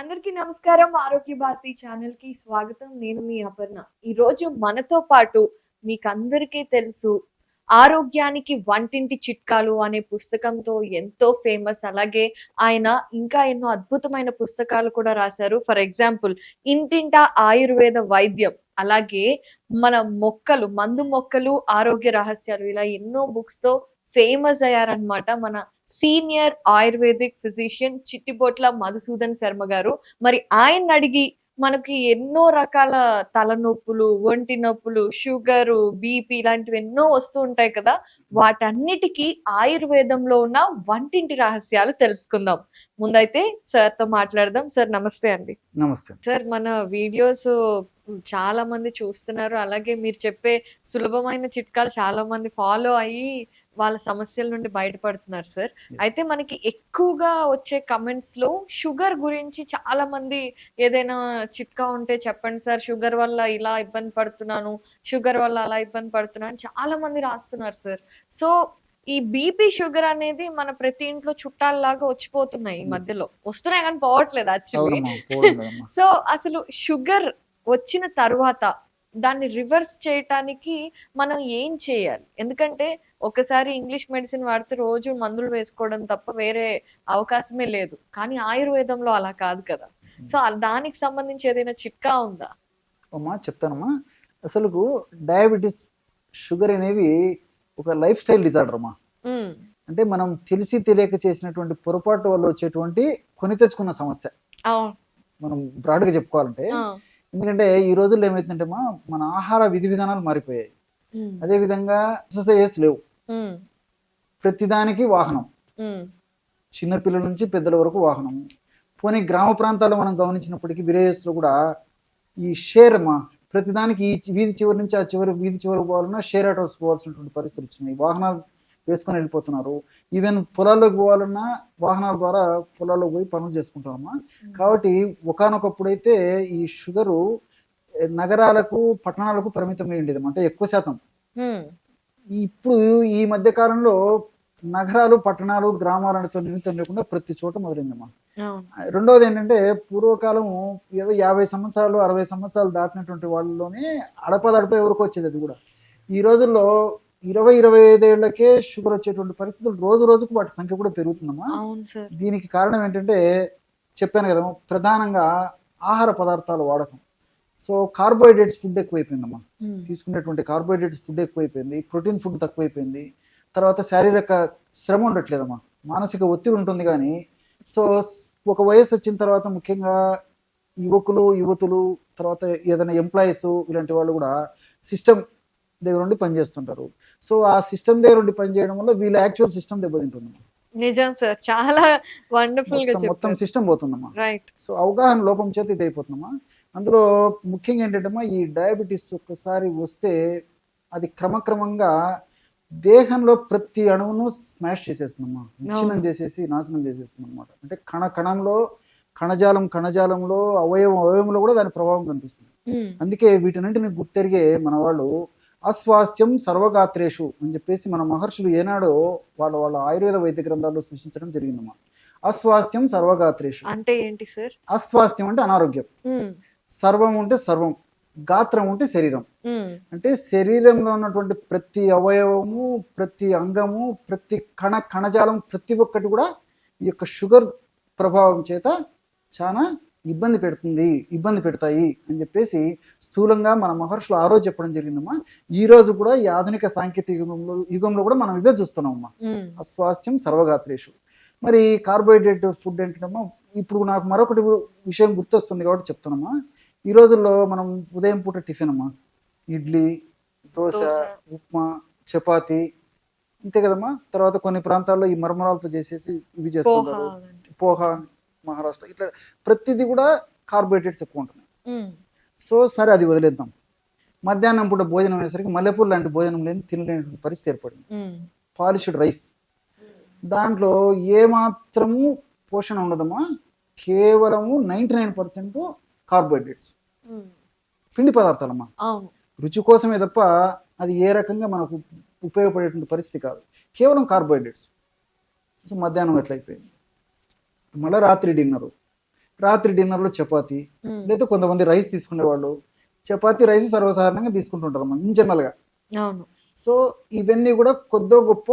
అందరికీ నమస్కారం. ఆరోగ్య భారతి ఛానల్కి స్వాగతం. నేను మీ అపర్ణ. ఈ రోజు మనతో పాటు మీకు అందరికీ తెలుసు ఆరోగ్యానికి వంటింటి చిట్కాలు అనే పుస్తకంతో ఎంతో ఫేమస్. అలాగే ఆయన ఇంకా ఎన్నో అద్భుతమైన పుస్తకాలు కూడా రాశారు. ఫర్ ఎగ్జాంపుల్ ఇంటింటా ఆయుర్వేద వైద్యం. అలాగే మన మొక్కలు మందు మొక్కలు ఆరోగ్య రహస్యాలు ఇలా ఎన్నో బుక్స్తో ఫేమస్ అయ్యారనమాట మన senior ayurvedic physician Chittibotla Madhusudan Sharma గారు. మరి ఆయన అడిగి మనకి ఎన్నో రకాల తలనొప్పులు ఒంటి నొప్పులు షుగరు బీపీ ఇలాంటివి ఎన్నో వస్తూ ఉంటాయి కదా. వాటన్నిటికీ ఆయుర్వేదంలో ఉన్న వంటింటి రహస్యాలు తెలుసుకుందాం. ముందైతే సార్తో మాట్లాడదాం. సార్ నమస్తే అండి. నమస్తే. సార్ మన వీడియోస్ చాలా మంది చూస్తున్నారు అలాగే మీరు చెప్పే సులభమైన చిట్కాలు చాలా మంది ఫాలో అయ్యి వాళ్ళ సమస్యల నుండి బయటపడుతున్నారు సార్. అయితే మనకి ఎక్కువగా వచ్చే కమెంట్స్లో షుగర్ గురించి చాలా మంది ఏదైనా చిట్కా ఉంటే చెప్పండి సార్ షుగర్ వల్ల ఇలా ఇబ్బంది పడుతున్నాను షుగర్ వల్ల అలా ఇబ్బంది పడుతున్నాను చాలా మంది రాస్తున్నారు సార్ సో ఈ బీపీ షుగర్ అనేది మన ప్రతి ఇంట్లో చుట్టాలలాగా వచ్చిపోతున్నాయి ఈ. మధ్యలో వస్తున్నాయి కానీ పోవట్లేదు యాక్చువల్లీ. సో అసలు షుగర్ వచ్చిన తర్వాత దాన్ని రివర్స్ చేయటానికి మనం ఏం చేయాలి? ఎందుకంటే ఒకసారి ఇంగ్లీష్ మెడిసిన్ వాడితే రోజు మందులు వేసుకోవడం తప్ప వేరే అవకాశమే లేదు. కానీ ఆయుర్వేదంలో అలా కాదు కదా. సో దానికి సంబంధించి ఏదైనా చిట్కా ఉందా? అమ్మా చెప్తానమ్మా. అసలు డయాబెటీస్ షుగర్ అనేది ఒక లైఫ్ స్టైల్ డిజార్డర్ అమ్మా. అంటే మనం తెలిసి తెలియక చేసినటువంటి పొరపాటు వల్ల వచ్చేటువంటి కొని తెచ్చుకున్న సమస్య. మనం బ్రాడ్గా చెప్పుకోవాలంటే ఎందుకంటే ఈ రోజుల్లో ఏమైతుందంటే మన ఆహార విధి విధానాలు మారిపోయాయి. అదే విధంగా ఎక్సర్సైజెస్ లేవు. ప్రతిదానికి వాహనం. చిన్నపిల్లల నుంచి పెద్దల వరకు వాహనం. పోనీ గ్రామ ప్రాంతాల్లో మనం గమనించినప్పటికీ villages లో కూడా ఈ షేర్ అమ్మా ప్రతిదానికి ఈ వీధి చివరి నుంచి ఆ చివరి వీధి చివరి పోవాలన్నా షేర్ ఆటోస్ పోవాల్సినటువంటి పరిస్థితులు వచ్చినాయి. వాహనాలు వేసుకొని వెళ్ళిపోతున్నారు. ఈవెన్ పొలాల్లోకి పోవాలన్నా వాహనాల ద్వారా పొలాల్లోకి పోయి పనులు చేసుకుంటామమ్మా. కాబట్టి ఒకనొకప్పుడైతే ఈ షుగరు నగరాలకు పట్టణాలకు పరిమితమై ఉండేది అంటే ఎక్కువ శాతం. ఉమ్, ఇప్పుడు ఈ మధ్య కాలంలో నగరాలు పట్టణాలు గ్రామాలతో నిమిత్తం లేకుండా ప్రతి చోట మొదలైందమ్మా. రెండవది ఏంటంటే పూర్వకాలం ఏదో యాభై సంవత్సరాలు అరవై సంవత్సరాలు దాటినటువంటి వాళ్ళలోనే అడపదడప ఎవరికి వచ్చేది అది కూడా. ఈ రోజుల్లో ఇరవై ఇరవై ఐదేళ్ళకే షుగర్ వచ్చేటువంటి పరిస్థితులు రోజు రోజుకు వాటి సంఖ్య కూడా పెరుగుతుందమ్మా. దీనికి కారణం ఏంటంటే చెప్పాను కదా ప్రధానంగా ఆహార పదార్థాల వాడకం. సో కార్బోహైడ్రేట్స్ ఫుడ్ ఎక్కువైపోయిందమ్మా. తీసుకునేటువంటి కార్బోహైడ్రేట్స్ ఫుడ్ ఎక్కువైపోయింది ప్రోటీన్ ఫుడ్ తక్కువైపోయింది తర్వాత శారీరక శ్రమ ఉండట్లేదమ్మా. మానసిక ఒత్తిడి ఉంటుంది కానీ సో స్- ఒక వయసు వచ్చిన తర్వాత ముఖ్యంగా యువకులు యువతులు తర్వాత ఏదైనా ఎంప్లాయీస్ ఇలాంటి వాళ్ళు కూడా సిస్టమ్ దగ్గర ఉండి పనిచేస్తుంటారు సో ఆ సిస్టమ్ దగ్గర ఉండి పనిచేయడం వల్ల వీళ్ళ యాక్చువల్ సిస్టమ్ దెబ్బతింటుందమ్మా నిజం సార్. చాలా వండర్ఫుల్గా మొత్తం- సిస్టమ్ పోతుందమ్మా రైట్ సో అవగాహన లోపం చేత ఇది అయిపోతుందమ్మా అందులో ముఖ్యంగా ఏంటంటే ఈ డయాబెటీస్ ఒక్కసారి వస్తే అది క్రమక్రమంగా దేహంలో ప్రతి అణువును స్మాష్ చేసేస్తుందమ్మా విచ్ఛిన్నం చేసేసి నాశనం చేసేస్తుంది అనమాట అంటే కణ కణంలో కణజాలం కణజాలంలో అవయవం అవయవంలో కూడా దాని ప్రభావం కనిపిస్తుంది. అందుకే వీటన్నింటిని గుర్తెరిగే మన వాళ్ళు అస్వాస్థ్యం సర్వగాత్రేషు అని చెప్పేసి మన మహర్షులు ఏనాడో వాళ్ళ వాళ్ళ ఆయుర్వేద వైద్య గ్రంథాల్లో సూచించడం జరిగిందమ్మా. అస్వాస్థ్యం సర్వగాత్రేషు. అంటే ఏంటి సార్? అస్వాస్థ్యం అంటే అనారోగ్యం. సర్వం ఉంటే సర్వం గాత్రం ఉంటే శరీరం. అంటే శరీరంలో ఉన్నటువంటి ప్రతి అవయవము ప్రతి అంగము ప్రతి కణ కణజాలం ప్రతి ఒక్కటి కూడా ఈ యొక్క షుగర్ ప్రభావం చేత చాలా ఇబ్బంది పెడుతుంది ఇబ్బంది పెడతాయి అని చెప్పేసి స్థూలంగా మన మహర్షులు ఆ రోజు చెప్పడం జరిగిందమ్మా. ఈ రోజు కూడా ఈ ఆధునిక సాంకేతిక యుగంలో యుగంలో కూడా మనం ఇవే చూస్తున్నామమ్మా. అస్వాస్థ్యం సర్వగాత్రేషు. మరి కార్బోహైడ్రేట్ ఫుడ్ ఏంటంటమ్మా ఇప్పుడు నాకు మరొకటి విషయం గుర్తొస్తుంది కాబట్టి చెప్తున్నామా. ఈ రోజుల్లో మనం ఉదయం పూట టిఫిన్ అమ్మా. ఇడ్లీ దోశ. ఉప్మా చపాతి అంతే కదమ్మా. తర్వాత కొన్ని ప్రాంతాల్లో ఈ మరమరాలతో చేసేసి ఇవి చేస్తుంటారు. పోహా మహారాష్ట్ర ఇట్లా ప్రతిదీ కూడా కార్బోహైడ్రేట్స్ ఎక్కువ ఉంటున్నాయి. సో సరే అది వదిలేద్దాం. మధ్యాహ్నం పూట భోజనం అయ్యేసరికి మల్లెపూలు లాంటి భోజనం లేని తినలేని పరిస్థితి ఏర్పడింది. Polished rice. దాంట్లో ఏమాత్రము పోషణ ఉండదమ్మా కేవలము నైంటీ నైన్ పర్సెంట్ కార్బోహైడ్రేట్స్ పిండి పదార్థాలమ్మా. రుచి కోసమే తప్ప అది ఏ రకంగా మనకు ఉపయోగపడేటువంటి పరిస్థితి కాదు. కేవలం కార్బోహైడ్రేట్స్ సో మధ్యాహ్నం ఎట్లయిపోయింది మళ్ళీ రాత్రి డిన్నరు రాత్రి డిన్నర్లో చపాతి లేదా కొంతమంది రైస్ తీసుకునేవాళ్ళు. చపాతి రైస్ సర్వసాధారణంగా తీసుకుంటుంటారు మనం జనరల్గా సో ఇవన్నీ కూడా కొద్దో గొప్ప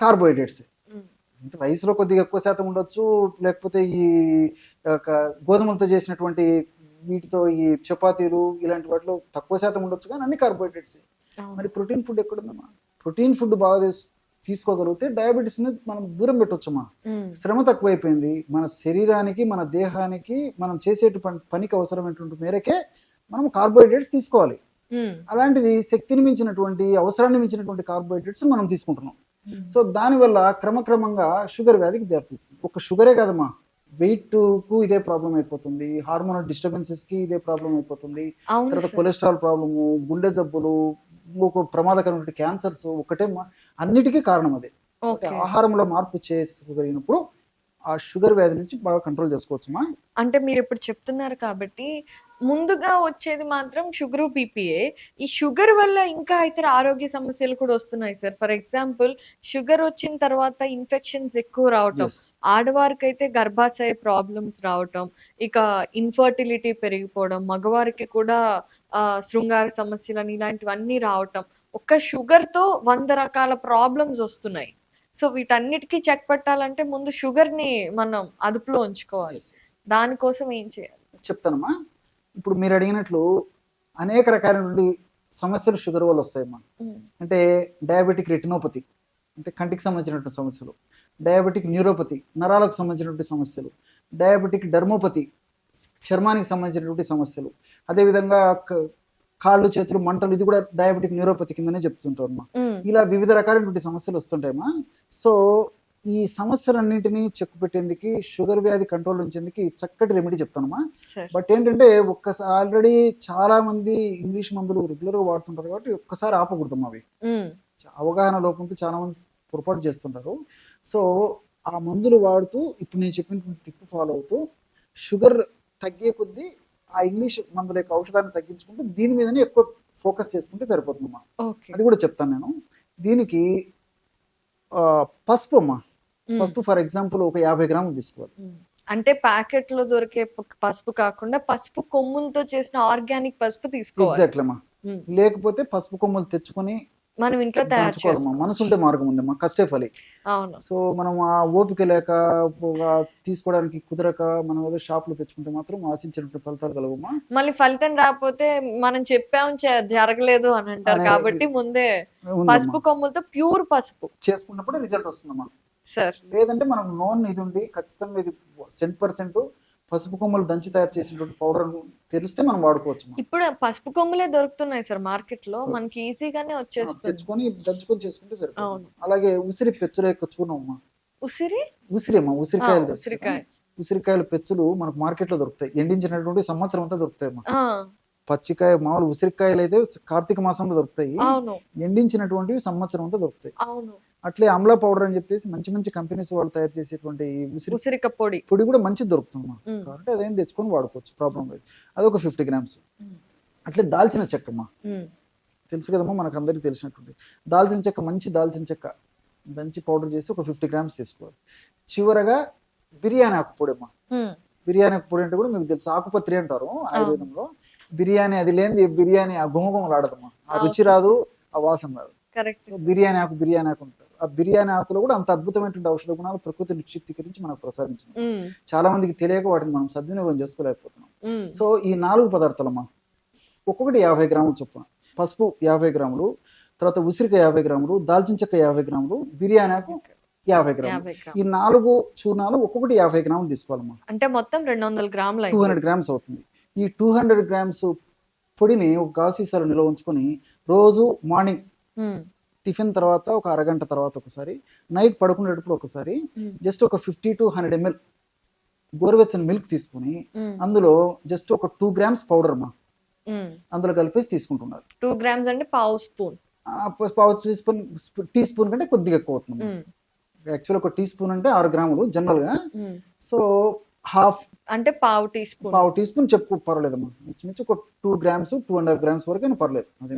కార్బోహైడ్రేట్స్ అంటే రైస్లో కొద్దిగా ఎక్కువ శాతం ఉండొచ్చు లేకపోతే ఈ గోధుమలతో చేసినటువంటి వీటితో ఈ చపాతీలు ఇలాంటి వాటిలో తక్కువ శాతం ఉండొచ్చు కానీ అన్ని కార్బోహైడ్రేట్స్. మరి ప్రోటీన్ ఫుడ్ ఎక్కడుందమ్మా? ప్రోటీన్ ఫుడ్ బాగా తీసుకోగలిగితే డయాబెటీస్ని మనం దూరం పెట్టవచ్చమ్మా ఉమ్, శ్రమ తక్కువైపోయింది. మన శరీరానికి మన దేహానికి మనం చేసేటు పని పనికి అవసరమైనటువంటి మేరకే మనం కార్బోహైడ్రేట్స్ తీసుకోవాలి. అలాంటిది శక్తిని మించినటువంటి అవసరాన్ని మించినటువంటి కార్బోహైడ్రేట్స్ మనం తీసుకుంటున్నాం. సో దానివల్ల క్రమక్రమంగా షుగర్ వ్యాధికి దారితీస్తుంది. ఒక షుగరే కాదమ్మా. వెయిట్కు ఇదే ప్రాబ్లం అయిపోతుంది. హార్మోనల్ డిస్టర్బెన్సెస్కి ఇదే ప్రాబ్లం అయిపోతుంది. తర్వాత. కొలెస్ట్రాల్ ప్రాబ్లము గుండె జబ్బులు ఇంకొక ప్రమాదకరమైన క్యాన్సర్స్ ఒకటే అన్నిటికీ కారణం అదే. ఆహారంలో మార్పు చేసుకోగలిగినప్పుడు ఆ షుగర్ వ్యాధి నుంచి బాగా కంట్రోల్ చేసుకోవచ్చుమా? అంటే మీరు ఇప్పుడు చెప్తున్నారు కాబట్టి ముందుగా వచ్చేది మాత్రం షుగర్ బీపీఏ ఈ షుగర్ వల్ల ఇంకా ఇతర ఆరోగ్య సమస్యలు కూడా వస్తున్నాయి సార్. ఫర్ ఎగ్జాంపుల్ షుగర్ వచ్చిన తర్వాత ఇన్ఫెక్షన్స్ ఎక్కువ రావటం. ఆడవారికి అయితే గర్భాశయ ప్రాబ్లమ్స్ రావటం ఇక ఇన్ఫర్టిలిటీ పెరిగిపోవడం మగవారికి కూడా శృంగార సమస్యలని ఇలాంటివన్నీ రావటం. ఒక్క షుగర్తో వంద రకాల ప్రాబ్లమ్స్ వస్తున్నాయి. సో వీటన్నిటికీ చెక్ పెట్టాలంటే ముందు షుగర్ని మనం అదుపులో ఉంచుకోవాలి. దానికోసం ఏం చేయాలి? చెప్తానమ్మా. ఇప్పుడు మీరు అడిగినట్లు అనేక రకాలైనటువంటి సమస్యలు షుగర్ వల్ల వస్తాయమ్మా ఉమ్, అంటే డయాబెటిక్ రెటినోపతి అంటే కంటికి సంబంధించినటువంటి సమస్యలు. డయాబెటిక్ న్యూరోపతి నరాలకు సంబంధించినటువంటి సమస్యలు. డయాబెటిక్ డర్మోపతి చర్మానికి సంబంధించినటువంటి సమస్యలు. అదేవిధంగా కాళ్ళు చేతులు మంటలు ఇది కూడా డయాబెటిక్ న్యూరోపతి కిందనే చెప్తుంటారు అమ్మా. ఇలా వివిధ రకాలైనటువంటి సమస్యలు వస్తుంటాయమ్మా. సో ఈ సమస్యలన్నింటినీ చెక్ పెట్టేందుకు షుగర్ వ్యాధి కంట్రోల్ ఉంచేందుకు చక్కటి రెమెడీ చెప్తానమ్మా. బట్ ఏంటంటే ఒక్కసారి ఆల్రెడీ చాలా మంది ఇంగ్లీష్ మందులు రెగ్యులర్గా వాడుతుంటారు కాబట్టి ఒక్కసారి ఆపకూడదమ్మా అవి. అవగాహన లోపంతో చాలా మంది పొరపాటు చేస్తుంటారు. సో ఆ మందులు వాడుతూ ఇప్పుడు నేను చెప్పినటువంటి టిప్ ఫాలో అవుతూ షుగర్ తగ్గే కొద్దీ ఆ ఇంగ్లీష్ మందుల యొక్క ఔషధాన్ని తగ్గించుకుంటూ దీని మీదనే ఎక్కువ ఫోకస్ చేసుకుంటే సరిపోతుందమ్మా అది కూడా చెప్తాను నేను. దీనికి పసుపు అమ్మా. పసుపు ఫర్ ఎగ్జాంపుల్ ఒక యాభై గ్రాములు తీసుకోవాలి. అంటే ప్యాకెట్లో దొరికే పసుపు కాకుండా పసుపు కొమ్ములతో చేసిన ఆర్గానిక్ పసుపు తీసుకోవాలి. ఎగ్జాక్ట్లీ అమ్మా. లేకపోతే పసుపు కొమ్మలు తెచ్చుకొని మనం ఇంట్లో తయారు చేసుకోవాలి మనసు ఉంటే మార్గం ఉందమ్మా కష్టే ఫలి. అవును. సో మనం ఆ ఓపిక లేక తీసుకోవడానికి కుదరక మనం ఏదో షాప్లో తెచ్చుకుంటే మాత్రం ఆశించినట్టు ఫలితాలు కలవమ్మా. మళ్ళీ ఫలితం రాకపోతే మనం చెప్పాం జరగలేదు అని అంటారు కాబట్టి ముందే. పసుపు కొమ్ములతో ప్యూర్ పసుపు. చేసుకున్నప్పుడు రిజల్ట్ వస్తుందమ్మా. సార్. లేదంటే మనం నోన్ ఇది ఉండి ఖచ్చితంగా ఇది సెంట్ పర్సెంట్ పసుపు కొమ్మలు దంచి తయారు చేసినటువంటి పౌడర్ తెలిస్తే మనం వాడుకోవచ్చు ఇప్పుడు పసుపు కొమ్ములే దొరుకుతున్నాయి సార్ మార్కెట్లో. మనకి ఈజీగానే వచ్చేస్తుంది. తెచ్చుకొని దంచుకొని చేసుకుంటే సరిపోతుంది. అవును. అలాగే ఉసిరి పెచ్చుల యొక్క చూర్ణం అమ్మా. ఉసిరి? ఉసిరి అమ్మా ఉసిరికాయలు ఉసిరికాయ? ఉసిరికాయల పెచ్చులు మనకు మార్కెట్లో దొరుకుతాయి. ఎండించినటువంటి సంవత్సరం అంతా దొరుకుతాయి అమ్మా. పచ్చికాయ మామూలు ఉసిరికాయలు అయితే కార్తీక మాసంలో దొరుకుతాయి. ఎండించినటువంటివి సంవత్సరం అంతా దొరుకుతాయి. అట్లే అమలా పౌడర్ అని చెప్పేసి మంచి మంచి కంపెనీస్ వాళ్ళు తయారు చేసేటువంటి ఉసిరిక పొడి. పొడి కూడా మంచిది దొరుకుతుంది కాబట్టి అదేం తెచ్చుకొని వాడుకోవచ్చు. ప్రాబ్లం లేదు. అదొక ఫిఫ్టీ గ్రామ్స్ అట్లే దాల్చిన చెక్కమ్మా. ఉమ్, తెలుసు కదమ్మా మనకు అందరికీ తెలిసినటువంటి దాల్చిన చెక్క మంచి దాల్చిన చెక్క దంచి పౌడర్ చేసి ఒక ఫిఫ్టీ గ్రామ్స్ తీసుకోవాలి. చివరగా బిర్యానీ ఆకు పొడి అమ్మా బిర్యానీ ఆకు పొడి అంటే కూడా మీకు తెలుసు ఆకుపత్రి అంటారు ఆయుర్వేదంలో. బిర్యానీ అది లేనిది బిర్యానీ ఆ గుమగుమలు ఆడదమ్మా. ఆ రుచి రాదు ఆ వాసన రాదు. బిర్యానీ ఆకు బిర్యానీ ఆకు ఉంటారు ఆ బిర్యానీ ఆకులో కూడా అంత అద్భుతమైనటువంటి ఔషధ గుణాలు ప్రకృతి నిక్షిప్తీకరించి మనకు ప్రసాదించింది. చాలా మందికి తెలియక వాటిని మనం సద్వినియోగం చేసుకోలేకపోతున్నాం. సో ఈ నాలుగు పదార్థాలమ్మా ఒక్కొక్కటి యాభై గ్రాములు చొప్పున. పసుపు యాభై గ్రాములు తర్వాత ఉసిరికాయ యాభై గ్రాములు దాల్చిన చెక్క యాభై గ్రాములు బిర్యానీ ఆకు యాభై గ్రాములు. ఈ నాలుగు చూర్ణాలు ఒక్కొక్కటి యాభై గ్రాములు తీసుకోవాలమ్మా. అంటే మొత్తం రెండు వందల గ్రాములు టూ హండ్రెడ్ గ్రామ్స్ అవుతుంది. ఈ టూ హండ్రెడ్ గ్రామ్స్ పొడిని ఒక గాసీసాలో నిల్వ ఉంచుకొని రోజు మార్నింగ్ ఉమ్, టిఫిన్ తర్వాత ఒక అరగంట తర్వాత ఒకసారి నైట్ పడుకునేటప్పుడు ఒకసారి ఉమ్, జస్ట్ ఒక ఫిఫ్టీ టు హండ్రెడ్ ఎంఎల్ గోరువెచ్చని మిల్క్ తీసుకుని ఉమ్, అందులో జస్ట్ ఒక టూ గ్రామ్స్ పౌడర్ అమ్మా ఉమ్. అందులో కలిపేసి తీసుకుంటున్నారు. టూ గ్రామ్స్ అంటే పావు స్పూన్. పావు టీ స్పూన్ టీ స్పూన్ కంటే కొద్దిగా ఎక్కువ అవుతుంది. యాక్చువల్ ఒక టీ స్పూన్ అంటే ఆరు గ్రాములు జనరల్గా. సో హాఫ్ అంటే పావు టీ స్పూన్. పావు టీ స్పూన్ చెప్పుకో పర్వాలేదమ్మా. మించి ఒక two grams two and half grams వరకు అయినా పర్లేదు. అదే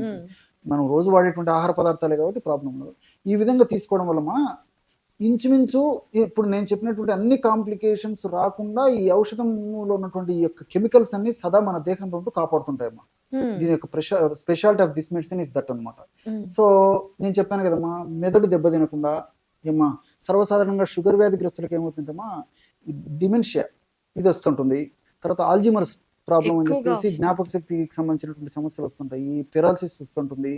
మనం రోజు వాడేటువంటి ఆహార పదార్థాలే కాబట్టి ప్రాబ్లం ఉండదు. ఈ విధంగా తీసుకోవడం వల్ల ఇంచుమించు ఇప్పుడు నేను చెప్పినటువంటి అన్ని కాంప్లికేషన్స్ రాకుండా ఈ ఔషధంలో ఉన్నటువంటి ఈ యొక్క కెమికల్స్ అన్ని సదా మన దేహంలో కాపాడుతుంటాయమ్మా. దీని యొక్క speciality of this medicine is that అనమాట సో నేను చెప్పాను కదమ్మా మెదడు దెబ్బతినకుండా ఏమ్మా సర్వసాధారణంగా షుగర్ వ్యాధిగ్రస్తులకు ఏమవుతుందమ్మా డిమెన్షియా ఇది వస్తుంటుంది. తర్వాత ఆల్జిమర్స్ ప్రాబ్లం అని చెప్పేసి. జ్ఞాపక శక్తికి సంబంధించినటువంటి సమస్యలు వస్తుంటాయి. ఈ పెరాలసిస్ వస్తుంటుంది.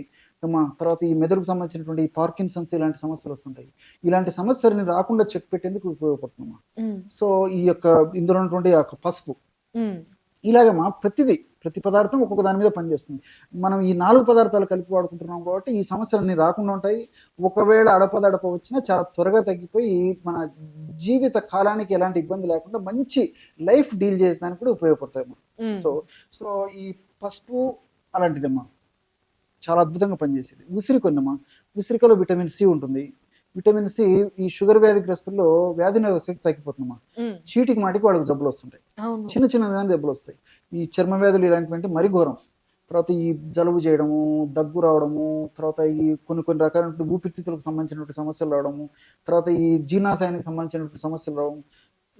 తర్వాత ఈ మెదడుకు సంబంధించినటువంటి ఈ పార్కిన్సన్స్ ఇలాంటి సమస్యలు వస్తుంటాయి. ఇలాంటి సమస్యలని రాకుండా చెక్ పెట్టేందుకు ఉపయోగపడుతుందమ్మా సో ఈ యొక్క ఇందులో ఉన్నటువంటి ఆ పసుపు ఇలాగమ్మా ప్రతిదీ ప్రతి పదార్థం ఒక్కొక్క దాని మీద పనిచేస్తుంది. మనం ఈ నాలుగు పదార్థాలు కలిపి వాడుకుంటున్నాం కాబట్టి ఈ సమస్యలన్నీ రాకుండా ఉంటాయి. ఒకవేళ అడపదడప వచ్చినా చాలా త్వరగా తగ్గిపోయి మన జీవిత కాలానికి ఎలాంటి ఇబ్బంది లేకుండా మంచి లైఫ్ డీల్ చేసేదానికి కూడా ఉపయోగపడతాయి అమ్మా. ఉమ్. సో సో ఈ పసుపు అలాంటిదమ్మా. చాలా అద్భుతంగా పనిచేసేది. ఉసిరికొన్నమ్మా ఉసిరికలో విటమిన్ సి ఉంటుంది. విటమిన్ సి ఈ షుగర్ వ్యాధిగ్రస్తుల్లో వ్యాధి నిరోధక శక్తి తగ్గిపోతుందమ్మా. చీటికి మాటికి వాళ్ళకి జబ్బులు వస్తుంటాయి. చిన్న చిన్న దాని దెబ్బలు వస్తాయి. ఈ చర్మ వ్యాధులు ఇలాంటివి అంటే మరీ ఘోరం. తర్వాత ఈ జలుబు చేయడము దగ్గు రావడము తర్వాత ఈ కొన్ని కొన్ని రకాలైన ఊపిరితిత్తులకు సంబంధించినటువంటి సమస్యలు రావడము తర్వాత ఈ జీర్ణాశయానికి సంబంధించినటువంటి సమస్యలు రావడం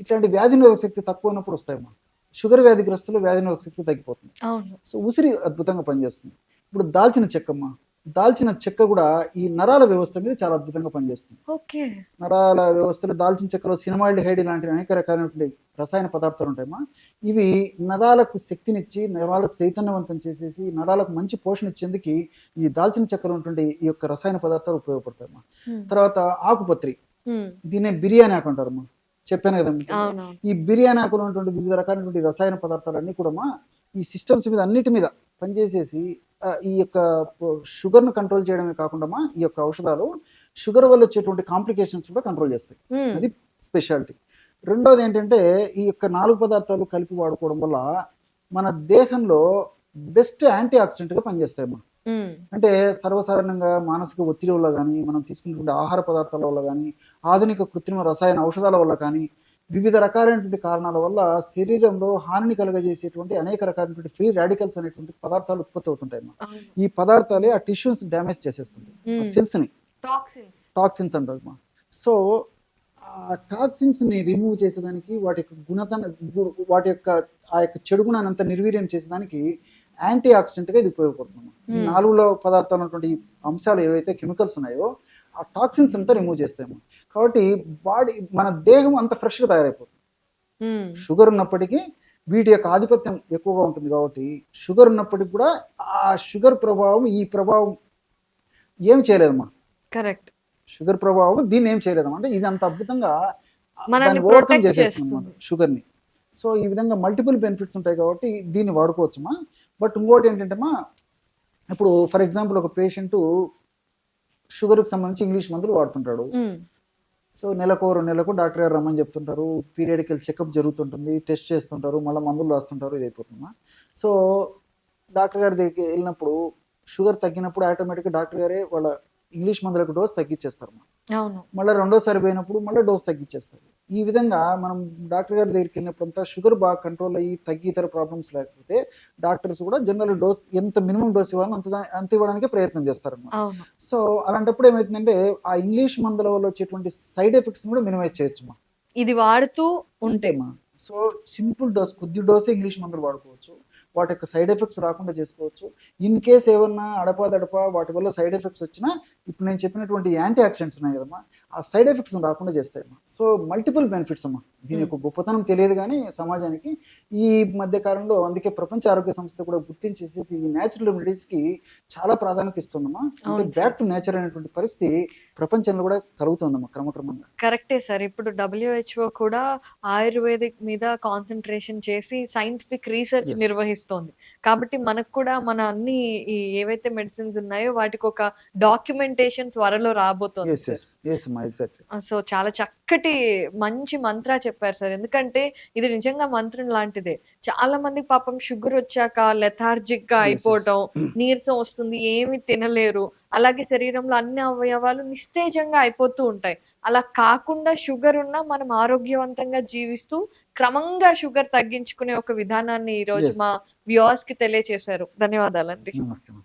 ఇట్లాంటి వ్యాధి నిరోధక శక్తి తక్కువ ఉన్నప్పుడు వస్తాయమ్మా షుగర్ వ్యాధిగ్రస్తులు వ్యాధి నిరోధక శక్తి తగ్గిపోతుంది. సో ఉసిరి అద్భుతంగా పనిచేస్తుంది. ఇప్పుడు దాల్చిన చెక్కమ్మ దాల్చిన చెక్క కూడా ఈ నరాల వ్యవస్థ మీద చాలా అద్భుతంగా పనిచేస్తుంది. ఓకే. నరాల వ్యవస్థలో దాల్చిన చెక్కలో సినిమాల్డిహైడ్ లాంటి అనేక రకాలైనటువంటి రసాయన పదార్థాలు ఉంటాయమ్మా. ఇవి నరాలకు శక్తినిచ్చి నరాలకు చైతన్యవంతం చేసేసి నరాలకు మంచి పోషణ ఇచ్చేందుకు ఈ దాల్చిన చెక్కలో ఉన్నటువంటి ఈ యొక్క రసాయన పదార్థాలు ఉపయోగపడతాయమ్మా. తర్వాత ఆకుపత్రి. దీన్నే బిర్యానీ ఆకు అంటారమ్మా. చెప్పాను కదా ఈ బిర్యానీ ఆకులో ఉన్నటువంటి వివిధ రకాలైనటువంటి రసాయన పదార్థాలు అన్ని కూడా ఈ సిస్టమ్స్ మీద అన్నిటి మీద పనిచేసేసి ఈ యొక్క షుగర్ను కంట్రోల్ చేయడమే కాకుండా ఈ యొక్క ఔషధాలు షుగర్ వల్ల వచ్చేటువంటి కాంప్లికేషన్స్ కూడా కంట్రోల్ చేస్తాయి. అది స్పెషాలిటీ. రెండోది ఏంటంటే ఈ యొక్క నాలుగు పదార్థాలు కలిపి వాడుకోవడం వల్ల మన దేహంలో బెస్ట్ యాంటీ ఆక్సిడెంట్గా పనిచేస్తాయి అమ్మా ఉమ్, అంటే సర్వసాధారణంగా మానసిక ఒత్తిడి వల్ల కానీ మనం తీసుకున్నటువంటి ఆహార పదార్థాల వల్ల కానీ ఆధునిక కృత్రిమ రసాయన ఔషధాల వల్ల కానీ వివిధ రకాలైనటువంటి కారణాల వల్ల శరీరంలో హానిని కలుగజేసేటువంటి అనేక రకాలైనటువంటి ఫ్రీ రాడికల్స్ అనేటువంటి పదార్థాలు ఉత్పత్తి అవుతుంటాయి ఈ పదార్థాలే ఆ టిష్యూస్ డ్యామేజ్ చేసేస్తుంటాయి ఉమ్, సెల్స్ని టాక్సిన్స్. టాక్సిన్స్ అంటారు. సో ఆ టాక్సిన్స్ని రిమూవ్ చేసేదానికి వాటి యొక్క గుణతన వాటి యొక్క ఆ యొక్క చెడు గుణాన్ని అంతా నిర్వీర్యం చేసేదానికి యాంటీ ఆక్సిడెంట్గా ఇది ఉపయోగపడుతుంది. నాలుగులో పదార్థాలు ఉన్నటువంటి అంశాలు ఏవైతే కెమికల్స్ ఉన్నాయో ఆ టాక్సిన్స్ అంతా రిమూవ్ చేస్తాము. కాబట్టి బాడీ మన దేహం అంత ఫ్రెష్గా తయారైపోతుంది. షుగర్ ఉన్నప్పటికీ వీటి యొక్క ఆధిపత్యం ఎక్కువగా ఉంటుంది కాబట్టి షుగర్ ఉన్నప్పటికీ కూడా ఆ షుగర్ ప్రభావం ఈ ప్రభావం ఏం చేయలేదమ్మా. కరెక్ట్ షుగర్ ప్రభావం దీన్ని ఏం చేయలేదమ్మా. అంటే ఇది అంత అద్భుతంగా ఓవర్కమ్ చేసేస్తుంది. అన్నమాట షుగర్ని సో ఈ విధంగా మల్టిపుల్ బెనిఫిట్స్ ఉంటాయి కాబట్టి దీన్ని వాడుకోవచ్చుమా? బట్ ఇంకోటి ఏంటంటేమా ఇప్పుడు ఫర్ ఎగ్జాంపుల్ ఒక పేషెంట్ షుగర్కి సంబంధించి ఇంగ్లీష్ మందులు వాడుతుంటాడు. సో నెలకు రెండు నెలలకు డాక్టర్ గారు రమ్మని చెప్తుంటారు. పీరియడికల్ చెకప్ జరుగుతుంటుంది. టెస్ట్ చేస్తుంటారు. మళ్ళీ మందులు రాస్తుంటారు. ఇది అయిపోతుందా? సో డాక్టర్ గారి దగ్గరికి వెళ్ళినప్పుడు షుగర్ తగ్గినప్పుడు ఆటోమేటిక్గా డాక్టర్ గారే వాళ్ళ ఇంగ్లీష్ మందులకు డోస్ తగ్గించేస్తారు. అవును. మళ్ళీ రెండోసారి పోయినప్పుడు మళ్ళీ డోస్ తగ్గించేస్తారు. ఈ విధంగా మనం డాక్టర్ గారి దగ్గరికి వెళ్ళినప్పుడంతా షుగర్ బాగా కంట్రోల్ అయ్యి తగ్గి ఇతర ప్రాబ్లమ్స్ లేకపోతే డాక్టర్స్ కూడా జనరల్ డోస్ ఎంత మినిమం డోస్ ఇవ్వాలో అంత అంత ఇవ్వడానికి ప్రయత్నం చేస్తారు సో అలాంటప్పుడు ఏమవుతుందంటే ఆ ఇంగ్లీష్ మందుల వల్ల వచ్చేటువంటి సైడ్ ఎఫెక్ట్స్ కూడా మినిమైజ్ చేయొచ్చు మా ఇది వాడుతూ ఉంటే. మా సో సింపుల్ డోస్ కొద్ది డోసే ఇంగ్లీష్ మందులు వాడుకోవచ్చు. వాటి యొక్క సైడ్ ఎఫెక్ట్స్ రాకుండా చేసుకోవచ్చు. ఇన్ కేస్ ఏమన్నా అడపాదడప వాటి వల్ల సైడ్ ఎఫెక్ట్స్ వచ్చినా ఇప్పుడు నేను చెప్పినటువంటి యాంటీ ఆక్సిడెంట్స్ ఉన్నాయి కదమ్మా ఆ సైడ్ ఎఫెక్ట్స్ రాకుండా చేస్తాయమ్మా. సో మల్టిపుల్ బెనిఫిట్స్ అమ్మా. దీని యొక్క గొప్పతనం తెలియదు కానీ సమాజానికి ఈ మధ్య కాలంలో అందుకే ప్రపంచ ఆరోగ్య సంస్థ కూడా గుర్తించేసేసి ఈ న్యాచురల్ రెమెడీస్కి చాలా ప్రాధాన్యత ఇస్తుందమ్మా. అంటే బ్యాక్ టు నేచర్ అనేటువంటి పరిస్థితి ప్రపంచంలో కూడా కలుగుతుందమ్మా క్రమక్రమంగా. కరెక్టే సార్. ఇప్పుడు డబ్ల్యూహెచ్ఓ కూడా ఆయుర్వేదిక్ మీద కాన్సన్ట్రేషన్ చేసి సైంటిఫిక్ రీసెర్చ్. నిర్వహిస్తోంది. కాబట్టి మనకు కూడా మన అన్ని ఈ ఏవైతే మెడిసిన్స్ ఉన్నాయో వాటికి ఒక డాక్యుమెంటేషన్ త్వరలో రాబోతోంది సో చాలా చక్కటి మంచి మంత్ర చెప్పారు సార్ ఎందుకంటే ఇది నిజంగా మంత్రం లాంటిదే చాలా మంది పాపం షుగర్ వచ్చాక లెథార్జిక్గా. అయిపోవటం నీరసం వస్తుంది ఏమి తినలేరు అలాగే శరీరంలో అన్ని అవయవాలు నిస్తేజంగా అయిపోతూ ఉంటాయి అలా కాకుండా షుగర్ ఉన్నా మనం ఆరోగ్యవంతంగా జీవిస్తూ క్రమంగా షుగర్ తగ్గించుకునే ఒక విధానాన్ని ఈ రోజు. మా వ్యూవర్స్కి తెలియచేశారు ధన్యవాదాలండి.